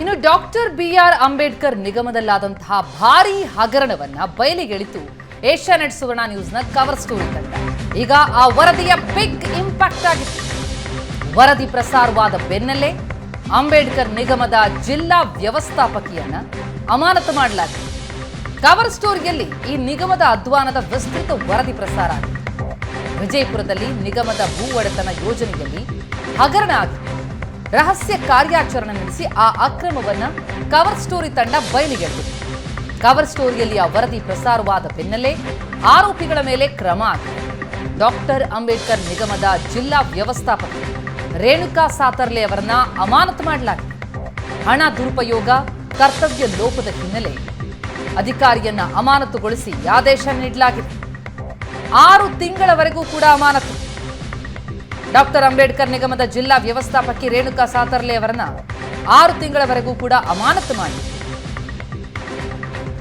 ಇನ್ನು doctor B R Ambedkar ನಿಗಮದಲ್ಲಾದಂತಹ ಭಾರೀ ಹಗರಣವನ್ನ ಬಯಲಿಗೆಳಿತು ಏಷ್ಯಾನೆಟ್ ಸುವರ್ಣ ನ್ಯೂಸ್ನ ಕವರ್ ಸ್ಟೋರಿ ತಂಡ. ಈಗ ಆ ವರದಿಯ ಬಿಗ್ ಇಂಪ್ಯಾಕ್ಟ್ ಆಗಿತ್ತು ವರದಿ ಪ್ರಸಾರವಾದ ಬೆನ್ನಲ್ಲೇ ಅಂಬೇಡ್ಕರ್ ನಿಗಮದ ಜಿಲ್ಲಾ ವ್ಯವಸ್ಥಾಪಕಿಯನ್ನ ಅಮಾನತು ಮಾಡಲಾಗಿದೆ. ಕವರ್ ಸ್ಟೋರಿಯಲ್ಲಿ ಈ ನಿಗಮದ ಅಧ್ವಾನದ ವಿಸ್ತೃತ ವರದಿ ಪ್ರಸಾರ ಆಗಿದೆ. ವಿಜಯಪುರದಲ್ಲಿ ನಿಗಮದ ಭೂ ಒಡೆತನ ಯೋಜನೆಯಲ್ಲಿ ಹಗರಣ ಆಗಿತ್ತು ರಹಸ್ಯ ಕಾರ್ಯಾಚರಣೆ ನಡೆಸಿ ಆ ಅಕ್ರಮವನ್ನ ಕವರ್ ಸ್ಟೋರಿ ತಂಡ ಬಯಲಿಗೆಳೆದಿತ್ತು ಕವರ್ ಸ್ಟೋರಿಯಲ್ಲಿ ಆ ವರದಿ ಪ್ರಸಾರವಾದ ಬೆನ್ನಲ್ಲೇ ಆರೋಪಿಗಳ ಮೇಲೆ ಕ್ರಮ ಡಾಕ್ಟರ್ ಅಂಬೇಡ್ಕರ್ ನಿಗಮದ ಜಿಲ್ಲಾ ವ್ಯವಸ್ಥಾಪಕ ರೇಣುಕಾ ಸಾತರ್ಲೆ ಅವರನ್ನ ಅಮಾನತು ಮಾಡಲಾಗಿದೆ. ಹಣ ದುರುಪಯೋಗ, ಕರ್ತವ್ಯ ಲೋಪದ ಹಿನ್ನೆಲೆ ಅಧಿಕಾರಿಯನ್ನ ಅಮಾನತುಗೊಳಿಸಿ ಆದೇಶ ನೀಡಲಾಗಿದೆ. ಆರು ತಿಂಗಳವರೆಗೂ ಕೂಡ ಅಮಾನತು. ಡಾಕ್ಟರ್ ಅಂಬೇಡ್ಕರ್ ನಿಗಮದ ಜಿಲ್ಲಾ ವ್ಯವಸ್ಥಾಪಕಿ ರೇಣುಕಾ ಸಾತರ್ಲೆ ಅವರನ್ನ ಆರು ತಿಂಗಳವರೆಗೂ ಕೂಡ ಅಮಾನತು ಮಾಡಿ.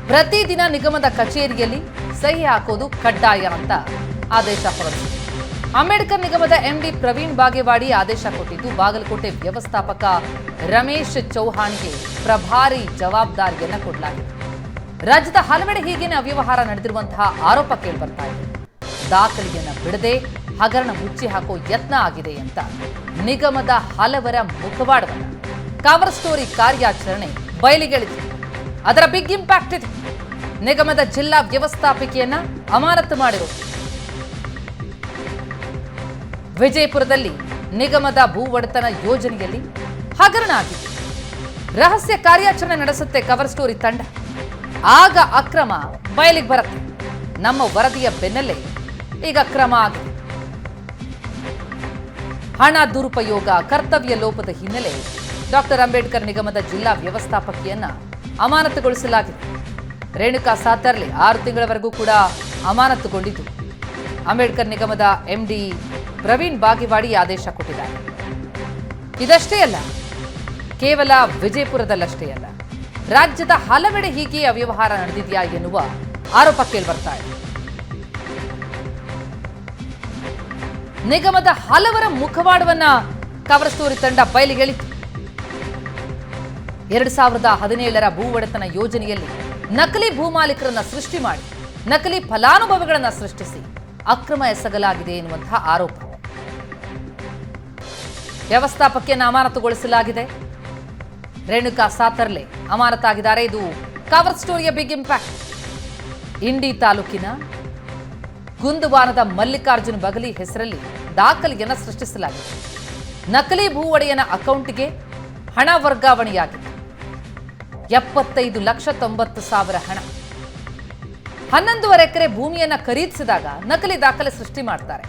ಪ್ರತಿದಿನ ನಿಗಮದ ಕಚೇರಿಯಲ್ಲಿ ಸಹಿ ಹಾಕೋದು ಕಡ್ಡಾಯ ಅಂತ ಆದೇಶ ಹೊರಡಿಸಿದೆ. ಅಂಬೇಡ್ಕರ್ ನಿಗಮದ ಎಂಡಿ ಪ್ರವೀಣ್ ಬಾಗೇವಾಡಿ ಆದೇಶ ಕೊಟ್ಟಿದ್ದು, ಬಾಗಲಕೋಟೆ ವ್ಯವಸ್ಥಾಪಕ ರಮೇಶ್ ಚೌಹಾಣ್ಗೆ ಪ್ರಭಾರಿ ಜವಾಬ್ದಾರಿಯನ್ನ ಕೊಡಲಾಗಿದೆ. ರಾಜ್ಯದ ಹಲವೆಡೆ ಹೀಗೇನೆ ಅವ್ಯವಹಾರ ನಡೆದಿರುವಂತಹ ಆರೋಪ ಕೇಳಿಬರ್ತಾ ಇದೆ. ದಾಖಲೆಯನ್ನ ಬಿಡದೆ ಹಗರಣ ಮುಚ್ಚಿ ಹಾಕೋ ಯತ್ನ ಆಗಿದೆ ಅಂತ ನಿಗಮದ ಹಲವರ ಮುಖವಾಡವನ್ನ ಕವರ್ ಸ್ಟೋರಿ ಕಾರ್ಯಾಚರಣೆ ಬಯಲಿಗೆಳಿದೆ ಅದರ ಬಿಗ್ ಇಂಪ್ಯಾಕ್ಟ್ ಇದೆ. ನಿಗಮದ ಜಿಲ್ಲಾ ವ್ಯವಸ್ಥಾಪಿಕೆಯನ್ನ ಅಮಾನತು ಮಾಡಿರೋದು ವಿಜಯಪುರದಲ್ಲಿ ನಿಗಮದ ಭೂ ಒಡೆತನ ಯೋಜನೆಯಲ್ಲಿ ಹಗರಣ ಆಗಿದೆ. ರಹಸ್ಯ ಕಾರ್ಯಾಚರಣೆ ನಡೆಸುತ್ತೆ ಕವರ್ ಸ್ಟೋರಿ ತಂಡ. ಆಗ ಅಕ್ರಮ ಬಯಲಿಗೆ ಬರುತ್ತೆ. ನಮ್ಮ ವರದಿಯ ಬೆನ್ನಲ್ಲೇ ಈಗ ಕ್ರಮ ಆಗಿದೆ. ಹಣ ದುರುಪಯೋಗ, ಕರ್ತವ್ಯ ಲೋಪದ ಹಿನ್ನೆಲೆ ಡಾಕ್ಟರ್ ಅಂಬೇಡ್ಕರ್ ನಿಗಮದ ಜಿಲ್ಲಾ ವ್ಯವಸ್ಥಾಪಕಿಯನ್ನ ಅಮಾನತುಗೊಳಿಸಲಾಗಿದೆ. ರೇಣುಕಾ ಸಾತರ್ಲೆ ಆರು ತಿಂಗಳವರೆಗೂ ಕೂಡ ಅಮಾನತುಗೊಂಡಿದ್ದು. ಅಂಬೇಡ್ಕರ್ ನಿಗಮದ ಎಂಡಿ ಪ್ರವೀಣ್ ಬಾಗಿವಾಡಿ ಆದೇಶ ಕೊಟ್ಟಿದ್ದಾರೆ. ಇದಷ್ಟೇ ಅಲ್ಲ, ಕೇವಲ ವಿಜಯಪುರದಲ್ಲಷ್ಟೇ ಅಲ್ಲ, ರಾಜ್ಯದ ಹಲವೆಡೆ ಹೀಗೆ ಅವ್ಯವಹಾರ ನಡೆದಿದೆಯಾ ಎನ್ನುವ ಆರೋಪ ಕೇಳಿಬರ್ತಾ ಇದೆ. ನಿಗಮದ ಹಲವರ ಮುಖವಾಡವನ್ನ ಕವರಸ್ತೂರಿ ತಂಡ ಬಯಲಿಗೆಳಿತು ಎರಡ್ ಸಾವಿರದ ಹದಿನೇಳರ ಭೂ ಒಡೆತನ ಯೋಜನೆಯಲ್ಲಿ ನಕಲಿ ಭೂಮಾಲೀಕರನ್ನ ಸೃಷ್ಟಿ ಮಾಡಿ, ನಕಲಿ ಫಲಾನುಭವಿಗಳನ್ನ ಸೃಷ್ಟಿಸಿ ಅಕ್ರಮ ಎಸಗಲಾಗಿದೆ ಎನ್ನುವಂತಹ ಆರೋಪ. ವ್ಯವಸ್ಥಾಪಕಿಯನ್ನು ಅಮಾನತುಗೊಳಿಸಲಾಗಿದೆ. ರೇಣುಕಾ ಸಾತರ್ಲೆ ಅಮಾನತಾಗಿದ್ದಾರೆ. ಇದು ಕವರ್ ಸ್ಟೋರಿಯ ಬಿಗ್ ಇಂಪ್ಯಾಕ್ಟ್ ಇಂಡಿ ತಾಲೂಕಿನ ಗುಂದುವಾನದ ಮಲ್ಲಿಕಾರ್ಜುನ ಬಗಲಿ ಹೆಸರಲ್ಲಿ ದಾಖಲೆಯನ್ನು ಸೃಷ್ಟಿಸಲಾಗಿದೆ. ನಕಲಿ ಭೂ ಒಡೆಯನ ಅಕೌಂಟ್ಗೆ ಹಣ ವರ್ಗಾವಣೆಯಾಗಿದೆ. ಎಪ್ಪತ್ತೈದು ಲಕ್ಷ ತೊಂಬತ್ತು ಸಾವಿರ ಹಣ. ಹನ್ನೊಂದೂವರೆ ಎಕರೆ ಭೂಮಿಯನ್ನು ಖರೀದಿಸಿದಾಗ ನಕಲಿ ದಾಖಲೆ ಸೃಷ್ಟಿ ಮಾಡ್ತಾರೆ.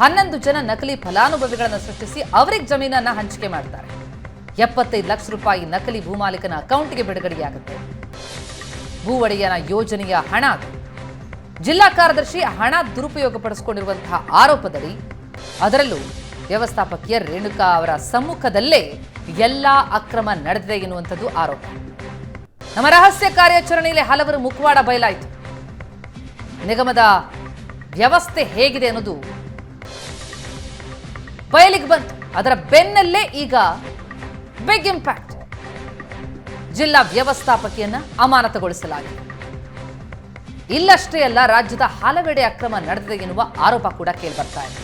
ಹನ್ನೊಂದು ಜನ ನಕಲಿ ಫಲಾನುಭವಿಗಳನ್ನು ಸೃಷ್ಟಿಸಿ ಅವರಿಗೆ ಜಮೀನನ್ನು ಹಂಚಿಕೆ ಮಾಡ್ತಾರೆ. ಎಪ್ಪತ್ತೈದು ಲಕ್ಷ ರೂಪಾಯಿ ನಕಲಿ ಭೂಮಾಲೀಕನ ಅಕೌಂಟ್ಗೆ ಬಿಡುಗಡೆಯಾಗುತ್ತೆ. ಭೂ ಒಡೆಯನ ಯೋಜನೆಯ ಹಣ ಜಿಲ್ಲಾ ಕಾರ್ಯದರ್ಶಿ ಹಣ ದುರುಪಯೋಗ ಪಡಿಸಿಕೊಂಡಿರುವಂತಹ ಆರೋಪದಡಿ ಅದರಲ್ಲೂ ವ್ಯವಸ್ಥಾಪಕಿಯ ರೇಣುಕಾ ಅವರ ಸಮ್ಮುಖದಲ್ಲೇ ಎಲ್ಲಾ ಅಕ್ರಮ ನಡೆದಿದೆ ಎನ್ನುವಂಥದ್ದು ಆರೋಪ. ನಮ್ಮ ರಹಸ್ಯ ಕಾರ್ಯಾಚರಣೆಯಲ್ಲಿ ಹಲವರು ಮುಖವಾಡ ಬಯಲಾಯಿತು. ನಿಗಮದ ವ್ಯವಸ್ಥೆ ಹೇಗಿದೆ ಅನ್ನೋದು ಬಯಲಿಗೆ ಬಂತು. ಅದರ ಬೆನ್ನಲ್ಲೇ ಈಗ ಬಿಗ್ ಇಂಪ್ಯಾಕ್ಟ್ ಜಿಲ್ಲಾ ವ್ಯವಸ್ಥಾಪಕಿಯನ್ನ ಅಮಾನತುಗೊಳಿಸಲಾಗಿದೆ. ಇಲ್ಲಷ್ಟೇ ಅಲ್ಲ, ರಾಜ್ಯದ ಹಲವೆಡೆ ಅಕ್ರಮ ನಡೆದಿದೆ ಎನ್ನುವ ಆರೋಪ ಕೂಡ ಕೇಳಿಬರ್ತಾ ಇದೆ.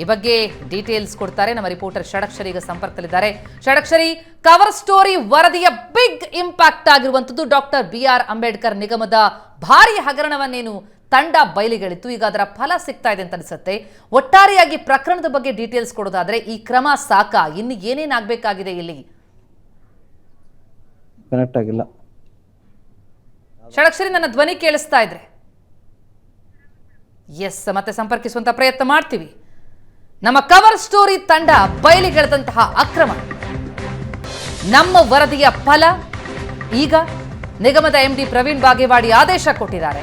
ಈ ಬಗ್ಗೆ ಡೀಟೇಲ್ಸ್ ಕೊಡ್ತಾರೆ. ನಮ್ಮ ರಿಪೋರ್ಟರ್ ಷಡಕ್ಷರಿ ಈಗ ಸಂಪರ್ಕದಲ್ಲಿದ್ದಾರೆ. ಷಡಕ್ಷರಿ ಕವರ್ ಸ್ಟೋರಿ ವರದಿಯ ಬಿಗ್ ಇಂಪ್ಯಾಕ್ಟ್ ಆಗಿರುವಂತದ್ದು ಡಾಕ್ಟರ್ ಬಿ ಆರ್ ಅಂಬೇಡ್ಕರ್ ನಿಗಮದ ಭಾರಿ ಹಗರಣವನ್ನೇನು ತಂಡ ಬಯಲಿಗೆಳಿತು ಈಗ ಅದರ ಫಲ ಸಿಗ್ತಾ ಇದೆ ಅಂತ ಅನಿಸುತ್ತೆ. ಒಟ್ಟಾರೆಯಾಗಿ ಪ್ರಕರಣದ ಬಗ್ಗೆ ಡೀಟೇಲ್ಸ್ ಕೊಡೋದಾದ್ರೆ ಈ ಕ್ರಮ ಸಾಕ. ಇನ್ನು ಏನೇನಾಗಬೇಕಾಗಿದೆ ಇಲ್ಲಿ? ಕನೆಕ್ಟ್ ಆಗಿಲ್ಲ. ಷಡಕ್ಷರಿ ನನ್ನ ಧ್ವನಿ ಕೇಳಿಸ್ತಾ ಇದ್ರೆ. ಎಸ್ ಮತ್ತೆ ಸಂಪರ್ಕಿಸುವಂತ ಪ್ರಯತ್ನ ಮಾಡ್ತೀವಿ. ನಮ್ಮ ಕವರ್ ಸ್ಟೋರಿ ತಂಡ ಬಯಲಿಗೆಳೆದಂತಹ ಅಕ್ರಮ. ನಮ್ಮ ವರದಿಯ ಫಲ ಈಗ ನಿಗಮದ ಎಂಡಿ ಪ್ರವೀಣ್ ಬಾಗೇವಾಡಿ ಆದೇಶ ಕೊಟ್ಟಿದ್ದಾರೆ.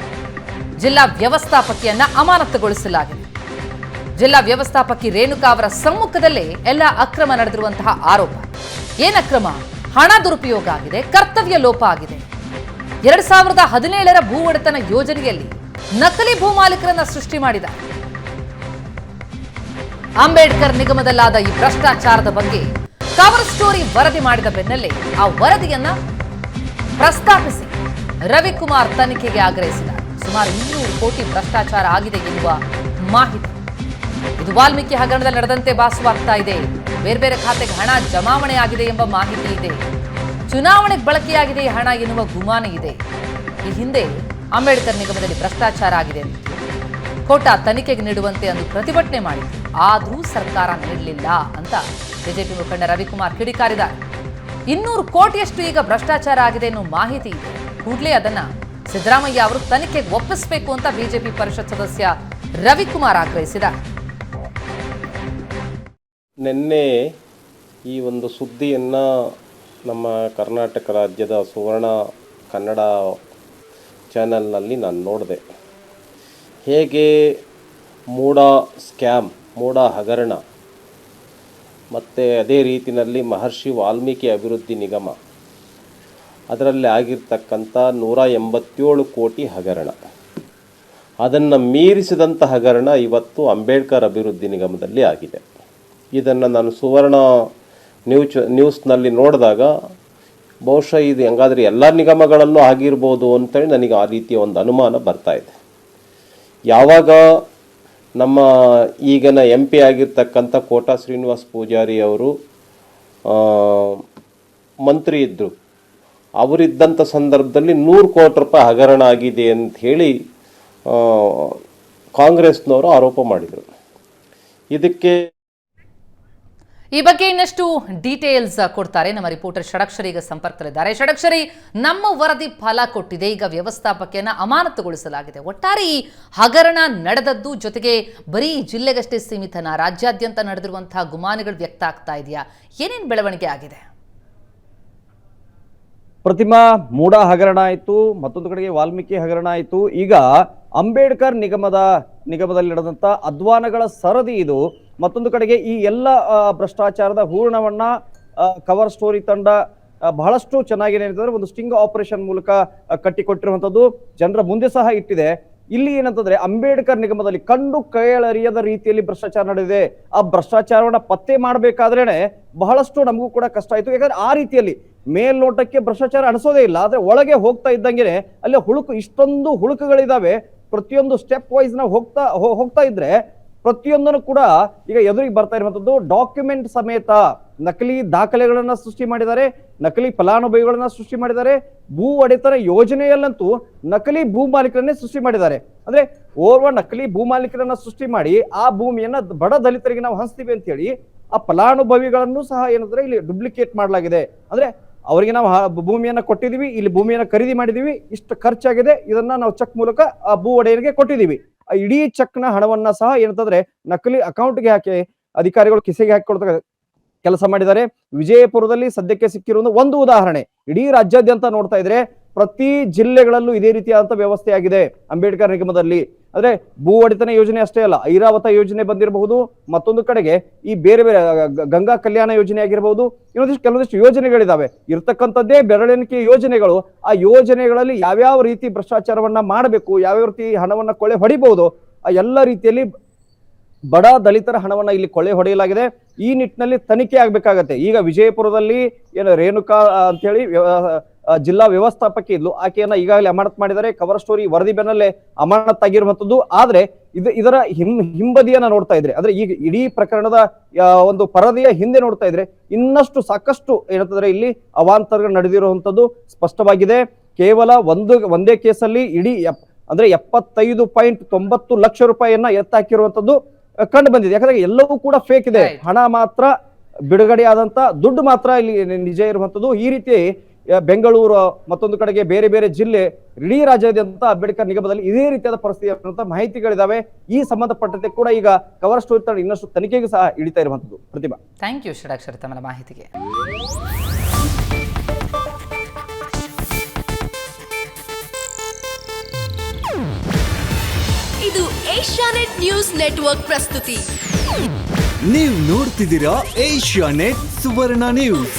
ಜಿಲ್ಲಾ ವ್ಯವಸ್ಥಾಪಕಿಯನ್ನ ಅಮಾನತುಗೊಳಿಸಲಾಗಿದೆ. ಜಿಲ್ಲಾ ವ್ಯವಸ್ಥಾಪಕಿ ರೇಣುಕಾ ಅವರ ಸಮ್ಮುಖದಲ್ಲೇ ಎಲ್ಲ ಅಕ್ರಮ ನಡೆದಿರುವಂತಹ ಆರೋಪ. ಏನಕ್ರಮ ಹಣ ದುರುಪಯೋಗ ಆಗಿದೆ, ಕರ್ತವ್ಯ ಲೋಪ ಆಗಿದೆ. ಎರಡ್ ಸಾವಿರದ ಹದಿನೇಳರ ಭೂ ಒಡೆತನ ಯೋಜನೆಯಲ್ಲಿ ನಕಲಿ ಭೂ ಮಾಲೀಕರನ್ನ ಸೃಷ್ಟಿ ಮಾಡಿದ. ಅಂಬೇಡ್ಕರ್ ನಿಗಮದಲ್ಲಾದ ಈ ಭ್ರಷ್ಟಾಚಾರದ ಬಗ್ಗೆ ಕವರ್ ಸ್ಟೋರಿ ವರದಿ ಮಾಡಿದ ಬೆನ್ನಲ್ಲೇ ಆ ವರದಿಯನ್ನ ಪ್ರಸ್ತಾಪಿಸಿ ರವಿಕುಮಾರ್ ತನಿಖೆಗೆ ಆಗ್ರಹಿಸಿದ. ಸುಮಾರು ಇನ್ನೂರು ಕೋಟಿ ಭ್ರಷ್ಟಾಚಾರ ಆಗಿದೆ ಎನ್ನುವ ಮಾಹಿತಿ. ಇದು ವಾಲ್ಮೀಕಿ ಹಗರಣದಲ್ಲಿ ನಡೆದಂತೆ ಭಾಸವಾಗ್ತಾ ಇದೆ. ಬೇರೆ ಬೇರೆ ಖಾತೆಗೆ ಹಣ ಜಮಾವಣೆ ಆಗಿದೆ ಎಂಬ ಮಾಹಿತಿ ಇದೆ. ಚುನಾವಣೆಗೆ ಬಳಕೆಯಾಗಿದೆ, ಹಣ ಎನ್ನುವ ಗುಮಾನ ಇದೆ. ಈ ಹಿಂದೆ ಅಂಬೇಡ್ಕರ್ ನಿಗಮದಲ್ಲಿ ಭ್ರಷ್ಟಾಚಾರ ಆಗಿದೆ ಕೋಟ ಕೋಟಾ ತನಿಖೆಗೆ ನೀಡುವಂತೆ ಅಂದು ಪ್ರತಿಭಟನೆ ಮಾಡಿತು ಆದರೂ ಸರ್ಕಾರ ನೀಡಲಿಲ್ಲ ಅಂತ ಬಿಜೆಪಿ ಮುಖಂಡ ರವಿಕುಮಾರ್ ಕಿಡಿಕಾರಿದ್ದಾರೆ. ಇನ್ನೂರು ಕೋಟಿಯಷ್ಟು ಈಗ ಭ್ರಷ್ಟಾಚಾರ ಆಗಿದೆ ಎನ್ನುವ ಮಾಹಿತಿ ಇದೆ. ಕೂಡಲೇ ಅದನ್ನ ಸಿದ್ದರಾಮಯ್ಯ ಅವರು ತನಿಖೆಗೆ ಒಪ್ಪಿಸಬೇಕು ಅಂತ ಬಿಜೆಪಿ ಪರಿಷತ್ ಸದಸ್ಯ ರವಿಕುಮಾರ್ ಆಗ್ರಹಿಸಿದ್ದಾರೆ. ನಿನ್ನೆ ಈ ಒಂದು ಸುದ್ದಿಯನ್ನು ನಮ್ಮ ಕರ್ನಾಟಕ ರಾಜ್ಯದ ಸುವರ್ಣ ಕನ್ನಡ ಚಾನಲ್ನಲ್ಲಿ ನಾನು ನೋಡಿದೆ. ಹೇಗೆ ಮೂಡ ಸ್ಕ್ಯಾಮ್, ಮೂಡ ಹಗರಣ, ಮತ್ತು ಅದೇ ರೀತಿಯಲ್ಲಿ ಮಹರ್ಷಿ ವಾಲ್ಮೀಕಿ ಅಭಿವೃದ್ಧಿ ನಿಗಮ, ಅದರಲ್ಲಿ ಆಗಿರ್ತಕ್ಕಂಥ ನೂರ ಎಂಬತ್ತೇಳು ಕೋಟಿ ಹಗರಣ. ಅದನ್ನು ಮೀರಿಸಿದಂಥ ಹಗರಣ ಇವತ್ತು ಅಂಬೇಡ್ಕರ್ ಅಭಿವೃದ್ಧಿ ನಿಗಮದಲ್ಲಿ ಆಗಿದೆ. ಇದನ್ನು ನಾನು ಸುವರ್ಣ ನ್ಯೂಚ್ ನ್ಯೂಸ್ನಲ್ಲಿ ನೋಡಿದಾಗ ಬಹುಶಃ ಇದು ಹೆಂಗಾದ್ರೆ ಎಲ್ಲ ನಿಗಮಗಳಲ್ಲೂ ಆಗಿರ್ಬೋದು ಅಂತೇಳಿ ನನಗೆ ಆ ರೀತಿಯ ಒಂದು ಅನುಮಾನ ಬರ್ತಾ ಇದೆ. ಯಾವಾಗ ನಮ್ಮ ಈಗಿನ ಎಂ ಪಿ ಆಗಿರ್ತಕ್ಕಂಥ ಕೋಟಾ ಶ್ರೀನಿವಾಸ್ ಪೂಜಾರಿ ಅವರು ಮಂತ್ರಿ ಇದ್ದರು ಅವರಿದ್ದಂಥ ಸಂದರ್ಭದಲ್ಲಿ ನೂರು ಕೋಟಿ ರೂಪಾಯಿ ಹಗರಣ ಆಗಿದೆ ಅಂತ ಹೇಳಿ ಕಾಂಗ್ರೆಸ್ನವರು ಆರೋಪ ಮಾಡಿದರು. ಇದಕ್ಕೆ ಈ ಬಗ್ಗೆ ಇನ್ನಷ್ಟು ಡೀಟೇಲ್ಸ್ ಕೊಡ್ತಾರೆ. ನಮ್ಮ ರಿಪೋರ್ಟರ್ ಷಡಕ್ಷರಿ ಈಗ ಸಂಪರ್ಕದಲ್ಲಿದ್ದಾರೆ. ಷಡಕ್ಷರಿ, ನಮ್ಮ ವರದಿ ಫಲ ಕೊಟ್ಟಿದೆ. ಈಗ ವ್ಯವಸ್ಥಾಪಕಿಯನ್ನ ಅಮಾನತುಗೊಳಿಸಲಾಗಿದೆ. ಒಟ್ಟಾರೆ ಈ ಹಗರಣ ನಡೆದದ್ದು ಜೊತೆಗೆ ಬರೀ ಜಿಲ್ಲೆಗಷ್ಟೇ ಸೀಮಿತನ? ರಾಜ್ಯಾದ್ಯಂತ ನಡೆದಿರುವಂತಹ ಗುಮಾನಿಗಳು ವ್ಯಕ್ತ ಆಗ್ತಾ ಇದೆಯಾ? ಏನೇನು ಬೆಳವಣಿಗೆ ಆಗಿದೆ? ಪ್ರತಿಮಾ, ಮೂಡ ಹಗರಣ ಆಯಿತು, ಮತ್ತೊಂದು ಕಡೆಗೆ ವಾಲ್ಮೀಕಿ ಹಗರಣ ಆಯಿತು. ಈಗ ಅಂಬೇಡ್ಕರ್ ನಿಗಮದ, ನಿಗಮದಲ್ಲಿ ನಡೆದಂತ ಅಧ್ವಾನಗಳ ಸರದಿ ಇದು. ಮತ್ತೊಂದು ಕಡೆಗೆ ಈ ಎಲ್ಲ ಭ್ರಷ್ಟಾಚಾರದ ಹೂರಣವನ್ನ ಕವರ್ ಸ್ಟೋರಿ ತಂಡ ಬಹಳಷ್ಟು ಚೆನ್ನಾಗಿ ಏನಂತಂದ್ರೆ ಒಂದು ಸ್ಟಿಂಗ್ ಆಪರೇಷನ್ ಮೂಲಕ ಕಟ್ಟಿಕೊಟ್ಟಿರುವಂಥದ್ದು ಜನರ ಮುಂದೆ ಸಹ ಇಟ್ಟಿದೆ. ಇಲ್ಲಿ ಏನಂತಂದ್ರೆ ಅಂಬೇಡ್ಕರ್ ನಿಗಮದಲ್ಲಿ ಕಂಡು ಕೈಯಳರಿಯದ ರೀತಿಯಲ್ಲಿ ಭ್ರಷ್ಟಾಚಾರ ನಡೆದಿದೆ. ಆ ಭ್ರಷ್ಟಾಚಾರವನ್ನ ಪತ್ತೆ ಮಾಡಬೇಕಾದ್ರೇನೆ ಬಹಳಷ್ಟು ನಮಗೂ ಕೂಡ ಕಷ್ಟ ಆಯಿತು. ಯಾಕಂದ್ರೆ ಆ ರೀತಿಯಲ್ಲಿ ಮೇಲ್ನೋಟಕ್ಕೆ ಭ್ರಷ್ಟಾಚಾರ ಅನಿಸೋದೇ ಇಲ್ಲ. ಆದ್ರೆ ಒಳಗೆ ಹೋಗ್ತಾ ಇದ್ದಂಗೆನೆ ಅಲ್ಲಿ ಹುಳುಕು, ಇಷ್ಟೊಂದು ಹುಳುಕುಗಳಿದಾವೆ. ಪ್ರತಿಯೊಂದು ಸ್ಟೆಪ್ ವೈಸ್ ಹೋಗ್ತಾ ಹೋಗ್ತಾ ಇದ್ರೆ ಪ್ರತಿಯೊಂದನ್ನು ಕೂಡ ಈಗ ಎದುರಿಗೆ ಬರ್ತಾ ಇರುವಂತದ್ದು ಡಾಕ್ಯುಮೆಂಟ್ ಸಮೇತ ನಕಲಿ ದಾಖಲೆಗಳನ್ನ ಸೃಷ್ಟಿ ಮಾಡಿದ್ದಾರೆ, ನಕಲಿ ಫಲಾನುಭವಿಗಳನ್ನ ಸೃಷ್ಟಿ ಮಾಡಿದ್ದಾರೆ, ಭೂ ಒಡೆತನ ಯೋಜನೆಯಲ್ಲಂತೂ ನಕಲಿ ಭೂ ಮಾಲೀಕರನ್ನೇ ಸೃಷ್ಟಿ ಮಾಡಿದ್ದಾರೆ. ಅಂದ್ರೆ ಓರ್ವ ನಕಲಿ ಭೂ ಮಾಲೀಕರನ್ನ ಸೃಷ್ಟಿ ಮಾಡಿ ಆ ಭೂಮಿಯನ್ನ ಬಡ ದಲಿತರಿಗೆ ನಾವು ಹಂಚ್ತೀವಿ ಅಂತ ಹೇಳಿ ಆ ಫಲಾನುಭವಿಗಳನ್ನು ಸಹ ಏನಂದ್ರೆ ಇಲ್ಲಿ ಡುಪ್ಲಿಕೇಟ್ ಮಾಡಲಾಗಿದೆ. ಅಂದ್ರೆ ಅವರಿಗೆ ನಾವು ಭೂಮಿಯನ್ನು ಕೊಟ್ಟಿದ್ದೀವಿ, ಇಲ್ಲಿ ಭೂಮಿಯನ್ನು ಖರೀದಿ ಮಾಡಿದೀವಿ ಇಷ್ಟು ಖರ್ಚಾಗಿದೆ, ಇದನ್ನ ನಾವು ಚೆಕ್ ಮೂಲಕ ಆ ಭೂ ಒಡೆಯರಿಗೆ ಕೊಟ್ಟಿದೀವಿ ಆ ಇಡೀ ಚೆಕ್ನ ಹಣವನ್ನ ಸಹ ಏನಂತಂದ್ರೆ ನಕಲಿ ಅಕೌಂಟ್ಗೆ ಹಾಕಿ ಅಧಿಕಾರಿಗಳು ಕಿಸೆಗೆ ಹಾಕಿಕೊಡ್ತ ಕೆಲಸ ಮಾಡಿದ್ದಾರೆ. ವಿಜಯಪುರದಲ್ಲಿ ಸದ್ಯಕ್ಕೆ ಸಿಕ್ಕಿರುವ ಒಂದು ಉದಾಹರಣೆ. ಇಡೀ ರಾಜ್ಯಾದ್ಯಂತ ನೋಡ್ತಾ ಇದ್ರೆ ಪ್ರತಿ ಜಿಲ್ಲೆಗಳಲ್ಲೂ ಇದೇ ರೀತಿಯಾದಂತ ವ್ಯವಸ್ಥೆ ಆಗಿದೆ ಅಂಬೇಡ್ಕರ್ ನಿಗಮದಲ್ಲಿ. ಅಂದ್ರೆ ಭೂ ಒಡೆತನ ಯೋಜನೆ ಅಷ್ಟೇ ಅಲ್ಲ, ಐರಾವತ ಯೋಜನೆ ಬಂದಿರಬಹುದು, ಮತ್ತೊಂದು ಕಡೆಗೆ ಈ ಬೇರೆ ಬೇರೆ ಗಂಗಾ ಕಲ್ಯಾಣ ಯೋಜನೆ ಆಗಿರಬಹುದು, ಇನ್ನೊಂದಿಷ್ಟು ಕೆಲವೊಂದಿಷ್ಟು ಯೋಜನೆಗಳಿದಾವೆ. ಇರ್ತಕ್ಕಂಥದ್ದೇ ಬೆರಳೆಣಿಕೆ ಯೋಜನೆಗಳು, ಆ ಯೋಜನೆಗಳಲ್ಲಿ ಯಾವ್ಯಾವ ರೀತಿ ಭ್ರಷ್ಟಾಚಾರವನ್ನ ಮಾಡಬೇಕು, ಯಾವ್ಯಾವ ರೀತಿ ಹಣವನ್ನ ಕೊಳೆ ಹೊಡಿಬಹುದು, ಆ ಎಲ್ಲ ರೀತಿಯಲ್ಲಿ ಬಡ ದಲಿತರ ಹಣವನ್ನ ಇಲ್ಲಿ ಕೊಳೆ ಹೊಡೆಯಲಾಗಿದೆ. ಈ ನಿಟ್ಟಿನಲ್ಲಿ ತನಿಖೆ ಆಗ್ಬೇಕಾಗತ್ತೆ. ಈಗ ವಿಜಯಪುರದಲ್ಲಿ ಏನು ರೇಣುಕಾ ಅಂತೇಳಿ ಜಿಲ್ಲಾ ವ್ಯವಸ್ಥಾಪಕಿ ಇದ್ಲು. ಆಕೆಯನ್ನ ಈಗಾಗಲೇ ಅಮಾನತ್ ಮಾಡಿದರೆ ಕವರ್ ಸ್ಟೋರಿ ವರದಿ ಬೆನ್ನಲ್ಲೇ ಅಮಾನತ್ತಾಗಿರುವಂತದ್ದು. ಆದ್ರೆ ಇದು ಇದರ ಹಿಂ ಹಿಂಬದಿಯನ್ನ ನೋಡ್ತಾ ಇದ್ರೆ ಅಂದ್ರೆ ಈಗ ಇಡೀ ಪ್ರಕರಣದ ಒಂದು ಪರದೆಯ ಹಿಂದೆ ನೋಡ್ತಾ ಇದ್ರೆ ಇನ್ನಷ್ಟು ಸಾಕಷ್ಟು ಏನಂತಂದ್ರೆ ಇಲ್ಲಿ ಅವಾಂತರಗಳು ನಡೆದಿರುವಂತದ್ದು ಸ್ಪಷ್ಟವಾಗಿದೆ. ಕೇವಲ ಒಂದು ಒಂದೇ ಕೇಸಲ್ಲಿ ಇಡೀ ಅಂದ್ರೆ ಎಪ್ಪತ್ತೈದು ಪಾಯಿಂಟ್ ತೊಂಬತ್ತು ಲಕ್ಷ ರೂಪಾಯಿಯನ್ನ ಎತ್ತಾಕಿರುವಂತದ್ದು ಕಂಡು ಬಂದಿದೆ. ಯಾಕಂದ್ರೆ ಎಲ್ಲವೂ ಕೂಡ ಫೇಕ್ ಇದೆ. ಹಣ ಮಾತ್ರ ಬಿಡುಗಡೆ ಆದಂತ ದುಡ್ಡು ಮಾತ್ರ ಇಲ್ಲಿ ನಿಜ ಇರುವಂತದ್ದು. ಈ ರೀತಿ ಬೆಂಗಳೂರು ಮತ್ತೊಂದು ಕಡೆಗೆ ಬೇರೆ ಬೇರೆ ಜಿಲ್ಲೆ ಇಡೀ ರಾಜ್ಯಾದ್ಯಂತ ಅಂಬೇಡ್ಕರ್ ನಿಗಮದಲ್ಲಿ ಇದೇ ರೀತಿಯಾದ ಪರಿಸ್ಥಿತಿ ಇರುವಂತಹ ಮಾಹಿತಿಗಳಿದಾವೆ. ಈ ಸಂಬಂಧಪಟ್ಟಂತೆ ಕೂಡ ಈಗ ಕವರ್ ಸ್ಟೋರಿ ತಂಡ ಇನ್ನಷ್ಟು ತನಿಖೆಗೂ ಸಹ ಇಳಿತಾ ಇರುವಂತದ್ದು ಪ್ರತಿಭಾ. ಥ್ಯಾಂಕ್ ಯು ಷಡಾಕ್ಷರ ತಮ್ಮ ಮಾಹಿತಿಗೆ. ಇದು ಏಷ್ಯಾನೆಟ್ ನ್ಯೂಸ್ ನೆಟ್ವರ್ಕ್ ಪ್ರಸ್ತುತಿ. ನೀವು ನೋಡ್ತಿದ್ದೀರಾ ಏಷ್ಯಾ ನೆಟ್ ಸುವರ್ಣ ನ್ಯೂಸ್.